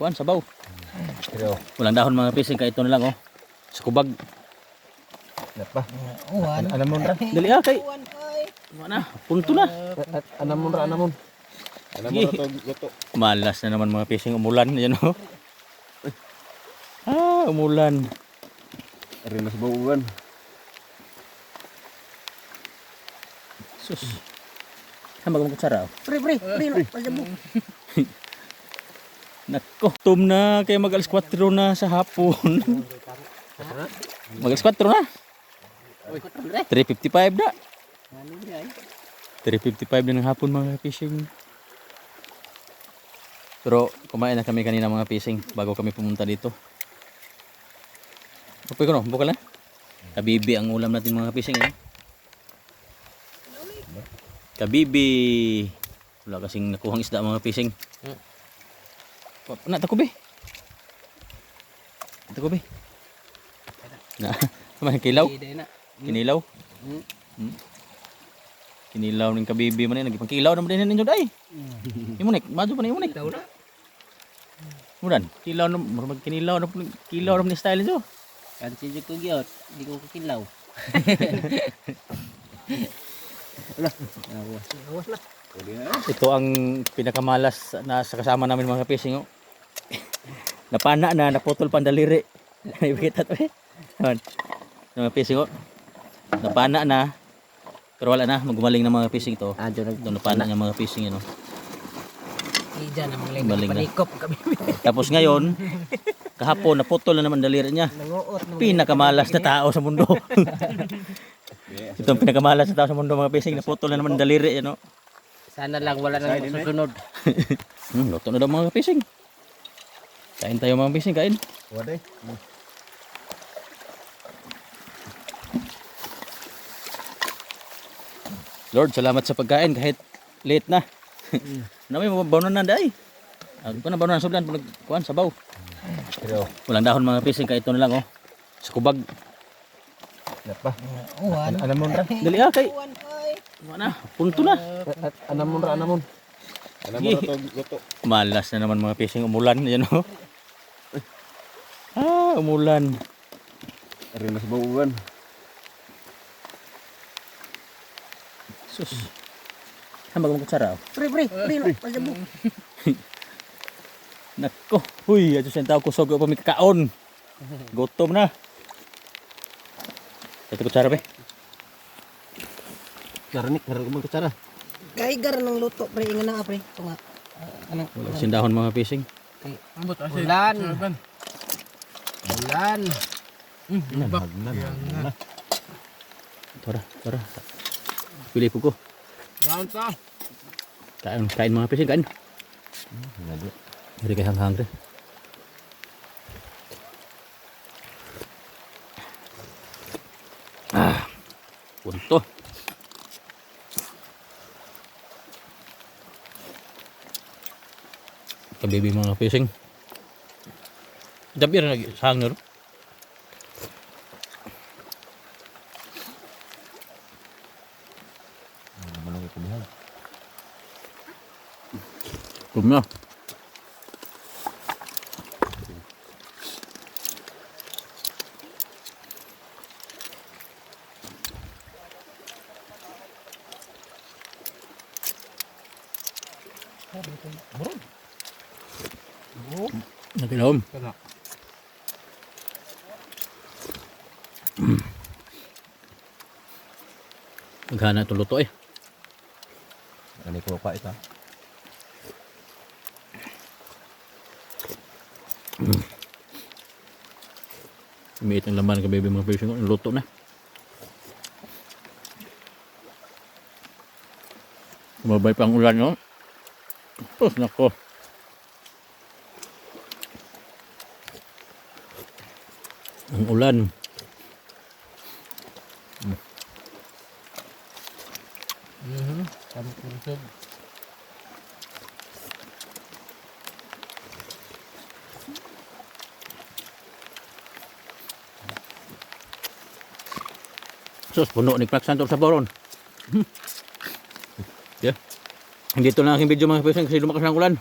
kuan sabaw. Pero, Walang dahon mga pising kay ito na lang oh. Sa kubag. napa. Uwan. Anam mo ra. Dali ah kay. Mana? Punto na. Anam mo ra, anam mo. Anam mo to goto. Malas na naman mga pising umulan yan oh. Ah, umulan. Ari mas bauan. Sus. Hamba mo kutsara. oh. Pre, pre, pre, pasabog. Nako, tum na kay mag alas 4 na sa hapon. mag alas 4 na. 3.55 na. 3.55 na ng hapon mga fishing. Pero kumain na kami kanina mga fishing bago kami pumunta dito. Apoy ko no, bukal na. Kabibi ang ulam natin mga fishing. Eh. Kabibi. Wala kasing nakuhang isda mga fishing. Na, tako be. Tako be. Na, man kilaw. Kinilaw. Hmm. Kinilaw ng kabibi man eh. Nagpangkilaw naman din ninyo day. Imunik, madyo pa na imunik. Mudan, kilaw na, marag kinilaw na kilaw na ni style nyo. Kan si Joko Giot, di ko kakilaw. Ito ang pinakamalas na sa kasama namin mga fishing. Oh. Napana na, naputol pa ang daliri. Ibigit to eh. Yan. Mga fishing oh. Napana na. Pero wala na, magumaling na mga fishing to. Ah, dyan Ito napana niya mga fishing ano. Diyan namang lang Baling na. panikop kami. Tapos ngayon, kahapon naputol na naman daliri niya. Nanguot. Pinakamalas na tao sa mundo. Ito ang pinakamalas na tao sa mundo mga fishing. Naputol na naman ang daliri. Ano. Sana lang wala nang susunod. Hmm, luto na daw mga fishing. Kain tayo mga fishing, kain. Waday. Lord, salamat sa pagkain kahit late na. Nami mo bawnon na dai. Ano pa na bawnon na sublan pag kuan sabaw. Pero, Walang dahon mga fishing kay ito na lang oh. Sa kubag. napa. Uwan. Anam mo ra. Dali ah kay. Mana? Punto na. Anam mo ra, anam mo. Anam mo ra to goto. Malas na naman mga fishing umulan yan oh. Ah, umulan. Ari mas bauan. Sus. Hamba mo kutsara. Pre, pre, pre, no, pasabog. Nako, huy, ato sa tao kusog pa mi kakaon. Gutom na. Ito kutsara be. Karanik, karanik mo kacara. Kaigar ng luto, pre. Ingan na nga, pre. Ito nga. ano? Wala sindahon mga fishing. Kay, Ulan. Ulan. Tara, tara. Pili po ko. Kain, kain mga fishing, kain. Hindi kayo hang-hangre. Ah, punto. Kabibi mga fishing. Dabir lagi sangir. Kumya. Burung. Burung. Nanti daun. Kenapa? Maghana itong luto eh. Ani ko pa ita. Umiit ang laman ka baby mga fishing ko. Luto na. Mabay pa ang ulan no. Tapos nako. Ang ulan. Mhm. Kami kusog. Sus, puno ni Crack Santos sa boron. yeah. Hindi ito na aking video mga fishing kasi lumakas ng ulan.